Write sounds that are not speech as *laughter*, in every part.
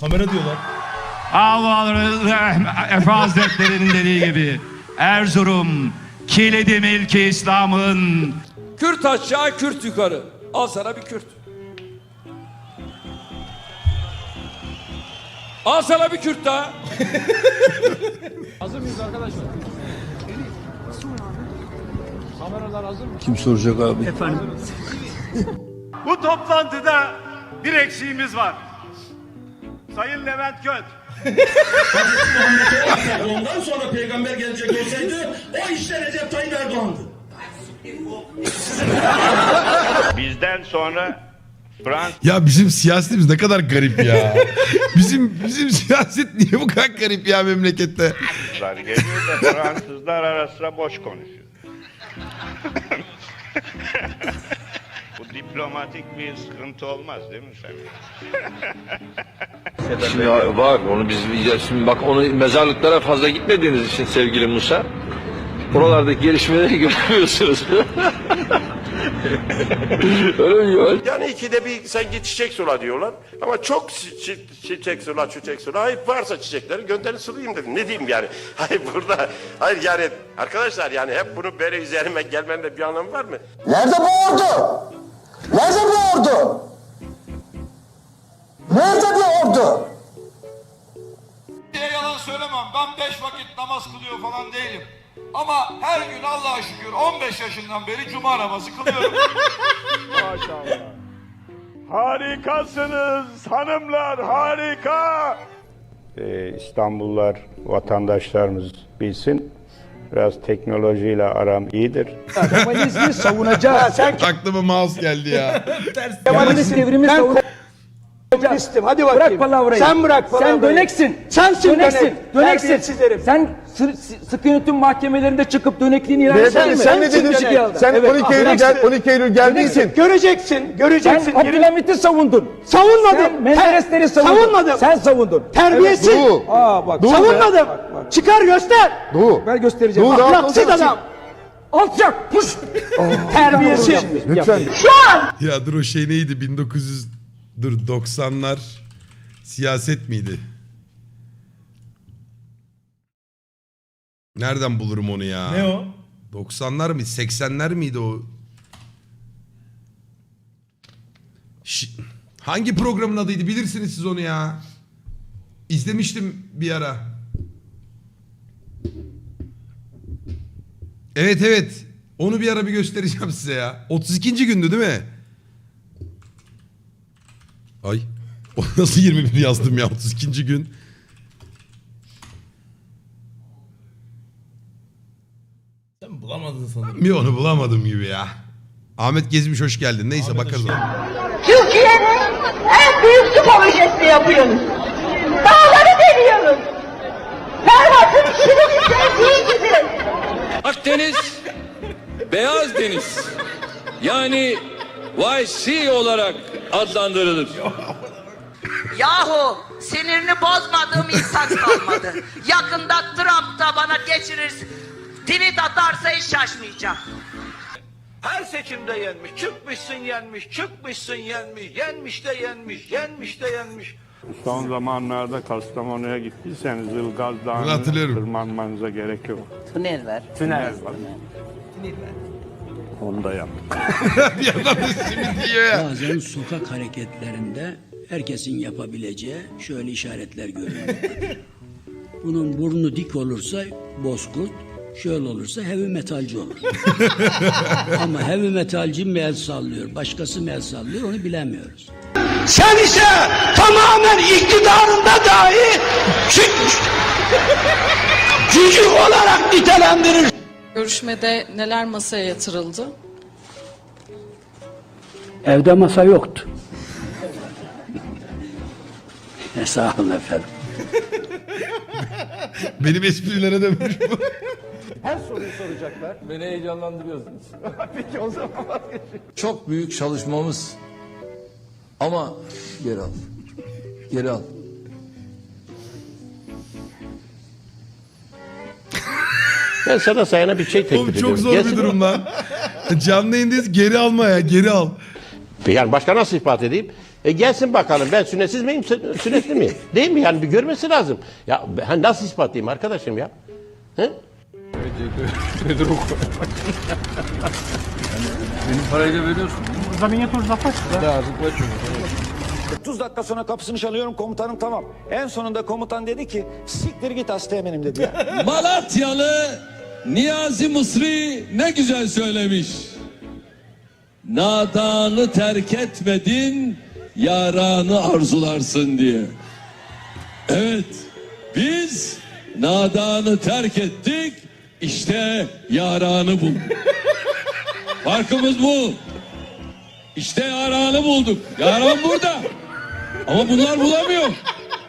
Kamera diyorlar. Allah Efe Hazretleri'nin dediği gibi Erzurum kilidi milki İslam'ın Kürt aşağı, Kürt yukarı. Al sana bir Kürt. Al sana bir Kürt daha. *laughs* Kim soracak abi? Bu toplantıda bir eksiğimiz var. Sayın Levent Göt. Ondan sonra peygamber gelecek olsaydı o işte Recep Tayyip Erdoğan'dı. Bizden sonra Fransızlar Ya bizim siyasetimiz ne kadar garip ya. bizim bizim siyaset niye bu kadar garip ya memlekette? geliyor da Fransızlar arasında boş konuşuyor. Bu diplomatik bir sıkıntı olmaz değil mi Şimdi var onu biz ya şimdi bak onu mezarlıklara fazla gitmediğiniz için sevgili Musa. Buralardaki gelişmeleri *laughs* görmüyorsunuz. *laughs* Öyle mi Yoel? Yani ikide bir sen git çiçek sula diyorlar. Ama çok çi- çi- çiçek sula, çiçek sula. Hayır varsa çiçekleri gönderin sulayayım dedim. Ne diyeyim yani? *laughs* Hayır burada, hayır yani arkadaşlar yani hep bunu böyle üzerime gelmenin de bir anlamı var mı? Nerede bu ordu? Nerede bu ordu? Nerede bu ordu? diye yalan söylemem. Ben beş vakit namaz kılıyor falan değilim. Ama her gün Allah'a şükür 15 yaşından beri cuma namazı kılıyorum. *laughs* Harikasınız hanımlar harika. Ee, İstanbullular vatandaşlarımız bilsin. Biraz teknolojiyle aram iyidir. Kemalizmi savunacağız. Sen Aklıma mouse geldi ya. Kemalist devrimi savunacağız. Komünistim hadi bakayım. Bırak palavrayı. Sen bırak Sen palavrayı. döneksin. Sensin döneksin. dönek. Döneksin. Sen sı- sı- sıkı yönetim mahkemelerinde çıkıp dönekliğini ilan ettin mi? sen ne dedin? Sen Evet, 12 Eylül, gel, 12 Eylül geldiğin için. Göreceksin, Sen göreceksin. Abdülhamit'i savundun. Savunmadım. Sen Menderesleri savundun. Savunmadım. Sen savundun. Terbiyesiz. Evet, Doğu. Aa bak. Savunmadım. Çıkar göster. Doğu. Ben göstereceğim. Bak, Ahlaksız adam. Alçak. Puş. Terbiyesiz. Lütfen. Ya dur o şey neydi 1900 dur 90'lar siyaset miydi? Nereden bulurum onu ya? Ne o? 90'lar mı 80'ler miydi o? Şi- Hangi programın adıydı bilirsiniz siz onu ya. İzlemiştim bir ara. Evet evet. Onu bir ara bir göstereceğim size ya. 32. gündü değil mi? Ay. *laughs* O nasıl 21 yazdım ya 32. gün. Sen bulamadın sanırım. Bir onu bulamadım gibi ya. Ahmet Gezmiş hoş geldin. Neyse Ahmet bakarız hoş ona. Türkiye'nin en büyük su projesini yapıyoruz. Dağları deliyoruz. Ferhat'ın şimdi sevdiği gibi. Akdeniz, Beyaz Deniz. Yani YC olarak adlandırılır. Yahu sinirini bozmadığım insan kalmadı. Yakında Trump da bana geçirir. Tweet atarsa hiç şaşmayacağım. Her seçimde yenmiş. Çıkmışsın yenmiş, çıkmışsın yenmiş, yenmiş de yenmiş, yenmiş de yenmiş. Son zamanlarda Kastamonu'ya gittiyseniz Ilgaz hatırlıyorum. tırmanmanıza gerek yok. Tünel var. Tünel var. Onu da bir ya. Bazen sokak hareketlerinde herkesin yapabileceği şöyle işaretler görülmektedir. *laughs* Bunun burnu dik olursa bozkurt, şöyle olursa heavy metalci olur. *laughs* Ama heavy metalci mi el sallıyor, başkası mı el sallıyor onu bilemiyoruz. Sen ise tamamen iktidarında dahi. *laughs* Cücük olarak nitelendirir. Görüşmede neler masaya yatırıldı? Evde masa yoktu. *laughs* Sağ olun efendim. *laughs* Benim esprilere dönmüş bu. Beni heyecanlandırıyorsunuz. *laughs* Çok büyük çalışmamız ama geri al. Geri al. Ben sana sayana bir şey teklif Oğlum çok zor bir durum lan. Canlı yayındayız geri alma ya geri al. Yani başka nasıl ispat edeyim? E gelsin bakalım ben sünnetsiz miyim, sü- sünnetli miyim? Değil mi? Yani bir görmesi lazım. Ya ben nasıl ispatlayayım arkadaşım ya? He? dakika sonra kapısını çalıyorum komutanım tamam. En sonunda komutan dedi ki siktir git Asteğmen'im dedi ya. Malatyalı Niyazi Mısri ne güzel söylemiş. Nadanı terk etmedin, yaranı arzularsın diye. Evet, biz nadanı terk ettik, işte yaranı bulduk. Farkımız bu. İşte yaranı bulduk. Yaran burada. Ama bunlar bulamıyor.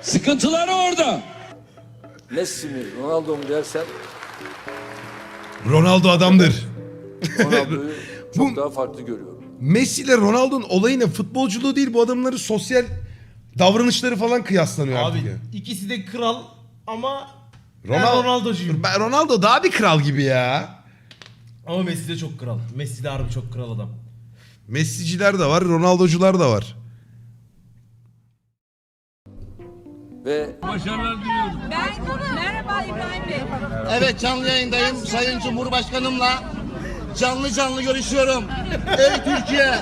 Sıkıntıları orada. Messi mi Ronaldo mu dersen Ronaldo adamdır. Ronaldo'yu *laughs* çok Bu- daha farklı görüyorum. Messi ile Ronaldo'nun olayı ne? Futbolculuğu değil bu adamların sosyal davranışları falan kıyaslanıyor Abi artık ya. ikisi de kral ama Ronaldo- ben Ronaldo'cuyum. Ben Ronaldo daha bir kral gibi ya. Ama Messi de çok kral. Messi de harbi çok kral adam. Messi'ciler de var, Ronaldo'cular da var. Ve Merhaba İbrahim Bey. Evet canlı yayındayım. Sayın Cumhurbaşkanımla canlı canlı görüşüyorum. Ey Türkiye!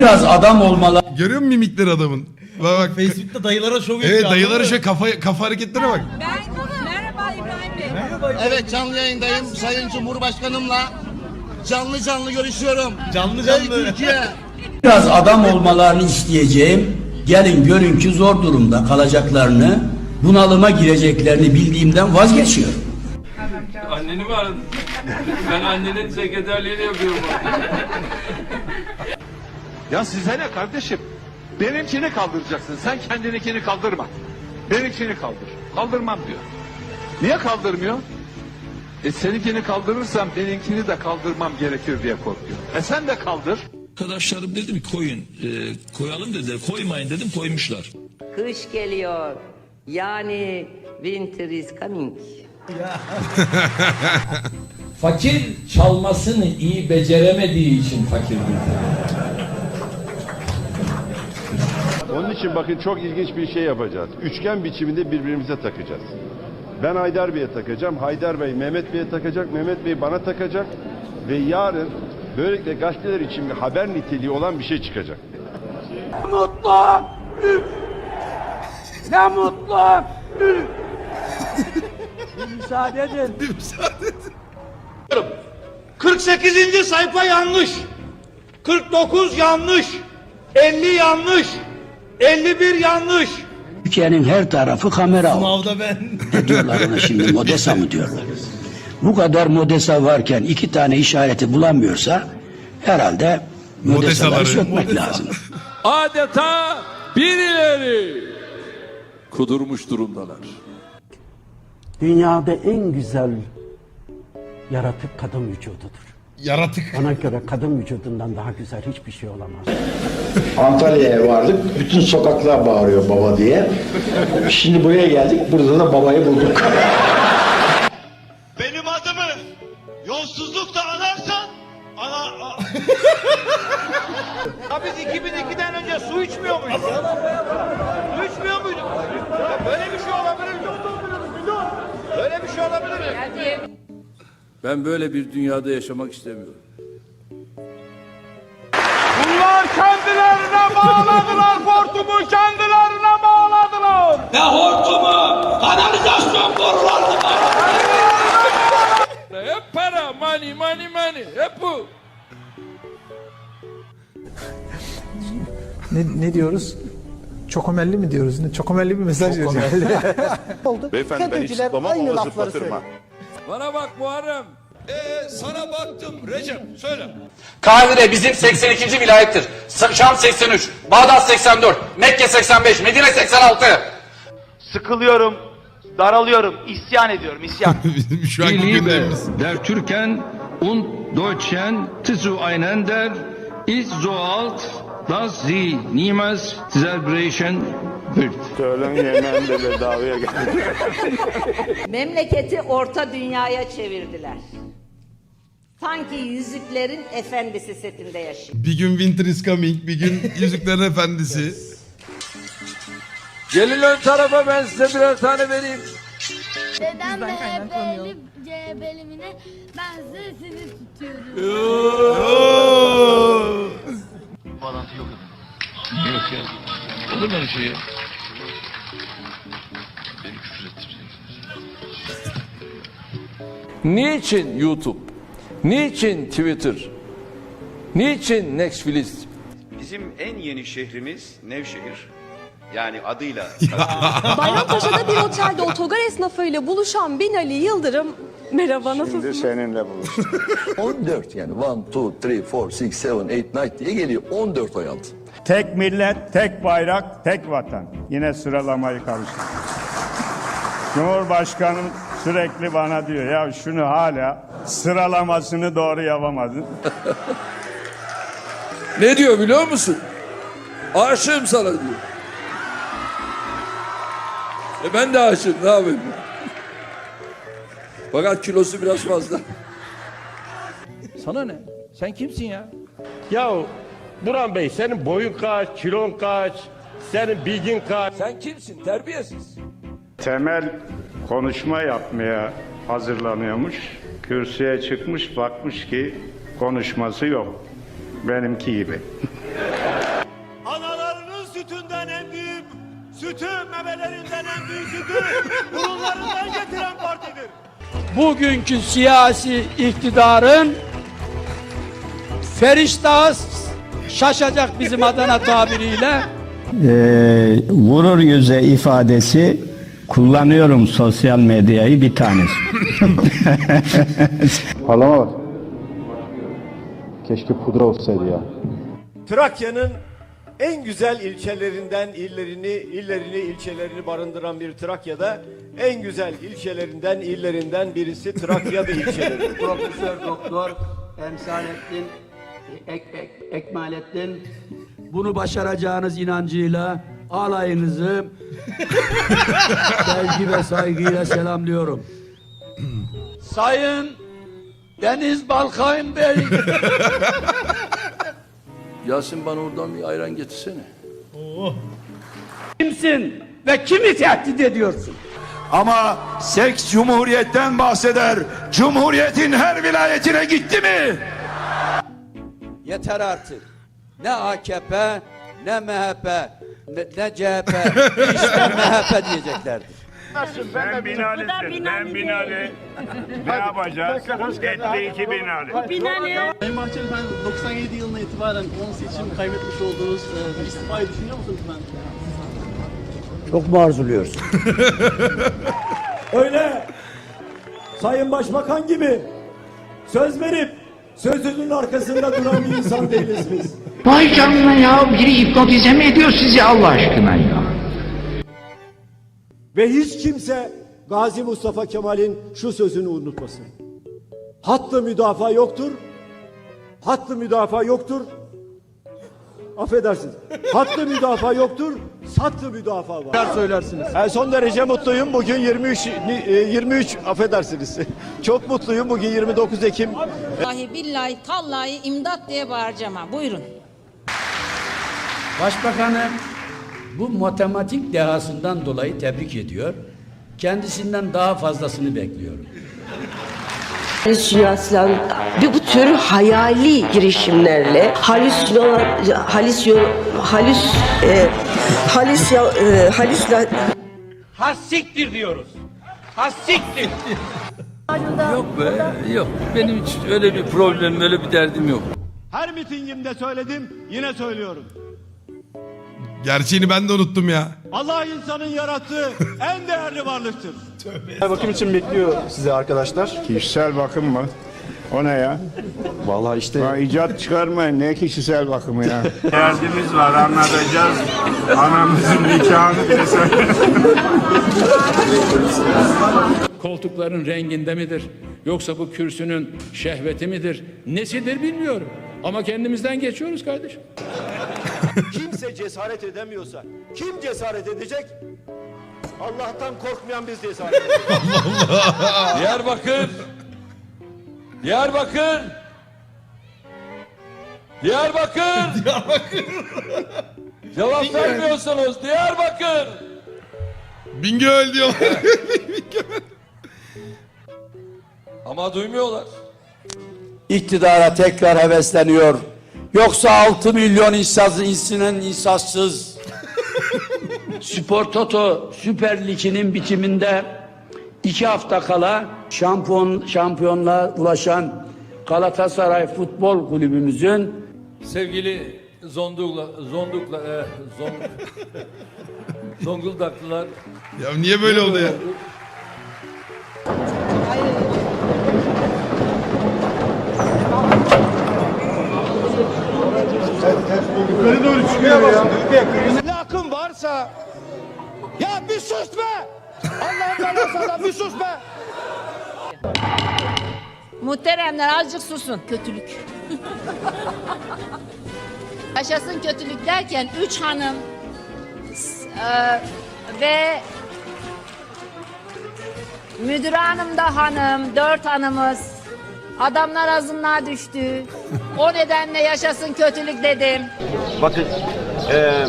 Biraz adam olmalı. Görüyor musun mimikleri adamın? Bak bak. Facebook'ta dayılara şov yapıyor. Evet mı? şey kafa, kafa hareketlerine bak. Merhaba İbrahim Bey. Merhaba. Evet canlı yayındayım. Sayın Cumhurbaşkanımla canlı canlı görüşüyorum. Canlı Ey canlı. Türkiye! Biraz adam olmalarını isteyeceğim. Gelin görün ki zor durumda kalacaklarını, bunalıma gireceklerini bildiğimden vazgeçiyorum. Anneni mi aradın? Ben annenin sekreterliğini yapıyorum. Ya size ne kardeşim? Benimkini kaldıracaksın. Sen kendininkini kaldırma. Benimkini kaldır. Kaldırmam diyor. Niye kaldırmıyor? E seninkini kaldırırsam benimkini de kaldırmam gerekir diye korkuyor. E sen de kaldır. Arkadaşlarım dedim koyun. E, koyalım dediler. Koymayın dedim koymuşlar. Kış geliyor. Yani winter is coming. *laughs* Fakir çalmasını iyi beceremediği için fakirdir. Onun için bakın çok ilginç bir şey yapacağız. Üçgen biçiminde birbirimize takacağız. Ben Haydar Bey'e takacağım. Haydar Bey Mehmet Bey'e takacak. Mehmet Bey bana takacak. Ve yarın böylelikle gazeteler için bir haber niteliği olan bir şey çıkacak. Mutlu! Ne mutlu! Müsaade edin. 48. sayfa yanlış. 49 yanlış. 50 yanlış. 51 yanlış. Türkiye'nin her tarafı kamera. Sınavda ben. Ne diyorlar ona şimdi modesa mı diyorlar? Bu kadar modesa varken iki tane işareti bulamıyorsa herhalde modesaları Modesaları. sökmek lazım. Adeta birileri kudurmuş durumdalar. Dünyada en güzel yaratık kadın vücududur. Yaratık. Ona göre kadın vücudundan daha güzel hiçbir şey olamaz. Antalya'ya vardık. Bütün sokaklar bağırıyor baba diye. Şimdi buraya geldik. Burada da babayı bulduk. *laughs* Ben böyle bir dünyada yaşamak istemiyorum. Bunlar kendilerine bağladılar hortumu kendilerine bağladılar. Ne hortumu? Kanalizasyon borularını Hep para, money, money, money. Hep bu. Ne, ne diyoruz? Çokomelli mi diyoruz? Ne? Çokomelli bir mesaj veriyor. *laughs* Beyefendi ben hiç ama zıplatırım ha. Bana bak Muharrem. Sana baktım Recep söyle. Kahire bizim 82. vilayettir. Şam 83, Bağdat 84, Mekke 85, Medine 86. Sıkılıyorum, daralıyorum, isyan ediyorum, isyan. *laughs* Bizim şu anki gündemimiz. Der Türken und Deutschen zu einander ist so alt, dass sie niemals zerbrechen wird. Söylem yemen de bedavaya geldi. Memleketi orta dünyaya çevirdiler. Sanki Yüzüklerin Efendisi setinde yaşıyor. Bir gün Winter is coming, bir gün *laughs* Yüzüklerin Efendisi. Gelin ön tarafa ben size birer tane vereyim. Dedem CHP'limine ben size sizi tutuyorum. Yok ya. Olur mu öyle şey ya? Beni küfür ettirecek. Niçin YouTube? Niçin Twitter? Niçin Netflix? Bizim en yeni şehrimiz Nevşehir. Yani adıyla *laughs* Bayrampaşa'da bir otelde otogar esnafıyla buluşan Binali Yıldırım Merhaba nasılsınız? seninle buluştum. 14 *laughs* yani 1, 2, 3, 4, 6, 7, 8, 9 diye geliyor. 14 oy aldı. Tek millet, tek bayrak, tek vatan. Yine sıralamayı karıştırdım. Cumhurbaşkanım sürekli bana diyor ya şunu hala sıralamasını doğru yapamadın. Ne diyor biliyor musun? Aşığım sana diyor. E ben de aşığım ne yapayım? Fakat kilosu biraz fazla. Sana ne? Sen kimsin ya? Ya Burhan Bey senin boyun kaç, kilon kaç, senin bilgin kaç? Sen kimsin? Terbiyesiz. Temel konuşma yapmaya hazırlanıyormuş. Kürsüye çıkmış bakmış ki konuşması yok. Benimki gibi. Analarının sütünden en büyük, sütü memelerinden en büyük sütü burunlarından getiren partidir. Bugünkü siyasi iktidarın feriştahı şaşacak bizim Adana tabiriyle. vurur yüze ifadesi kullanıyorum sosyal medyayı bir tanesi. *laughs* Parlama bak. Keşke pudra olsaydı ya. Trakya'nın en güzel ilçelerinden illerini, illerini, ilçelerini barındıran bir Trakya'da en güzel ilçelerinden, illerinden birisi Trakya'da ilçeleri. *laughs* Profesör Doktor Emsalettin Ek, Ek, Ekmalettin bunu başaracağınız inancıyla alayınızı sevgi ve saygıyla selamlıyorum. Sayın Deniz Balkayın Bey. Yasin bana oradan bir ayran getirsene. Kimsin ve kimi tehdit ediyorsun? Ama seks cumhuriyetten bahseder. Cumhuriyetin her vilayetine gitti mi? Yeter artık. Ne AKP, ne MHP, ne, ne CHP, işte MHP diyeceklerdir. Ben Binali'sin, ben Binali. ne yapacağız? Etti iki Binali. Sayın Bahçeli ben 97 yılına itibaren 10 seçim kaybetmiş olduğunuz e, istifayı düşünüyor musunuz ben? Çok mu arzuluyorsun? *laughs* Öyle. Sayın Başbakan gibi söz verip sözünün arkasında duran bir insan değiliz biz. Vay canına ya biri hipnotize mi ediyor sizi Allah aşkına ya? Ve hiç kimse Gazi Mustafa Kemal'in şu sözünü unutmasın. Hattı müdafaa yoktur. Hattı müdafaa yoktur. Affedersiniz. Hattı müdafaa yoktur. Sattı müdafaa var. söylersiniz. Ben son derece mutluyum. Bugün 23 ni- e, 23 affedersiniz. *laughs* Çok mutluyum. Bugün 29 Ekim. Vallahi billahi tallahi imdat diye bağıracağım ha. Buyurun. Başbakanı bu matematik dehasından dolayı tebrik ediyor. Kendisinden daha fazlasını bekliyorum. Halüsinasyon ve bu tür hayali girişimlerle halüsino halüsyon halüs e, halüs e, halüsla Hassiktir diyoruz. Hassiktir. Yok be yok. Benim hiç öyle bir problemim öyle bir derdim yok. Her mitingimde söyledim, yine söylüyorum. Gerçeğini ben de unuttum ya. Allah insanın yarattığı en değerli varlıktır. *laughs* Bakım için bekliyor size arkadaşlar. Kişisel bakım mı? O ne ya? Vallahi işte Ya icat çıkarmayın. Ne kişisel bakımı ya? *laughs* Derdimiz var anlatacağız. Anamızın nikahını bile *laughs* Koltukların renginde midir? Yoksa bu kürsünün şehveti midir? Nesidir bilmiyorum. Ama kendimizden geçiyoruz kardeşim. Kimse cesaret edemiyorsa, kim cesaret edecek? Allah'tan korkmayan biz cesaret edeceğiz. *laughs* Diyarbakır Diyarbakır. Diyarbakır. *laughs* Diyarbakır. Cevap vermiyorsunuz. Diyarbakır. Bingöl diyorlar. *laughs* Ama duymuyorlar. İktidara tekrar hevesleniyor. Yoksa 6 milyon insaz, insinin insansız. Spor Toto Süper Lig'inin bitiminde iki hafta kala şampiyon, şampiyonluğa ulaşan Galatasaray Futbol Kulübümüzün Sevgili Zondukla, Zondukla, e, Zon, *laughs* Zonguldaklılar. ya niye böyle oldu ya? Lakın varsa ya bir sus be! Allah'ın belası adam bir sus be! Muhteremler azıcık susun. Kötülük. *laughs* Yaşasın kötülük derken üç hanım e, ve müdür hanım da hanım, dört hanımız. Adamlar azınlığa düştü. O nedenle yaşasın kötülük dedim. Bakın eee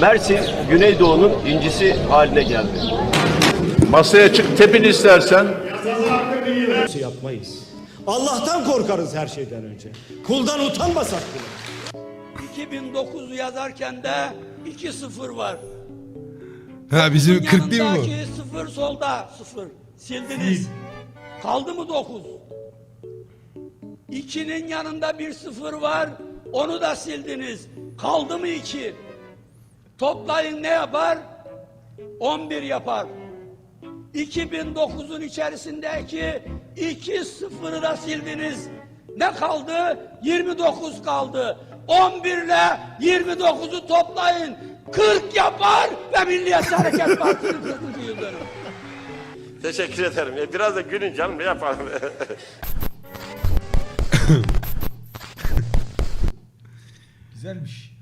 Mersin Güneydoğu'nun incisi haline geldi. Masaya çık tepin istersen. yapmayız. Allah'tan korkarız her şeyden önce. Kuldan utanmasak bile. 2009 yazarken de 2-0 var. Ha bizim 40 değil mi bu? Yanındaki 0 solda 0. Sildiniz. Kaldı mı 9? 2'nin yanında bir 0 var. Onu da sildiniz. Kaldı mı 2? Toplayın ne yapar? 11 yapar. 2009'un içerisindeki 2 sıfırı da sildiniz. Ne kaldı? 29 kaldı. 11 ile 29'u toplayın. 40 yapar ve Milliyetçi Hareket *laughs* Partisi'nin 40. yıl dönümü. Teşekkür ederim. E, Biraz da gülün canım ne yapalım. *laughs* *laughs* Güzelmiş.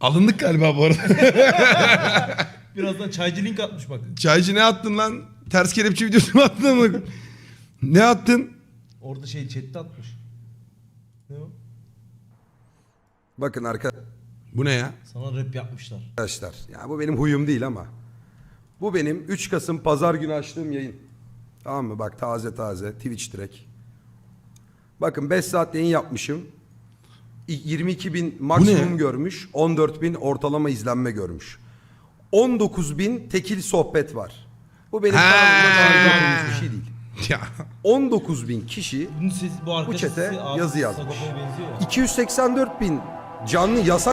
Alındık galiba bu arada. *laughs* Birazdan çaycı link atmış bak. Çaycı ne attın lan? Ters kelepçe videosu mu attın mı? ne attın? Orada şey chatte atmış. Ne o? Bakın Bu ne ya? Sana rap yapmışlar. arkadaşlar. Ya bu benim huyum değil ama. Bu benim 3 Kasım pazar günü açtığım yayın. Tamam mı? Bak taze taze Twitch direkt. Bakın 5 saat yayın yapmışım. İ- 22 bin maksimum görmüş. 14 bin ortalama izlenme görmüş. 19 bin tekil sohbet var. Bu benim kanalımda bir şey değil. *laughs* Ya 19 bin kişi sesi, bu arkadaşın çete yazı yazmış. Sagopa'ya benziyor ya. 284 bin canlı yasak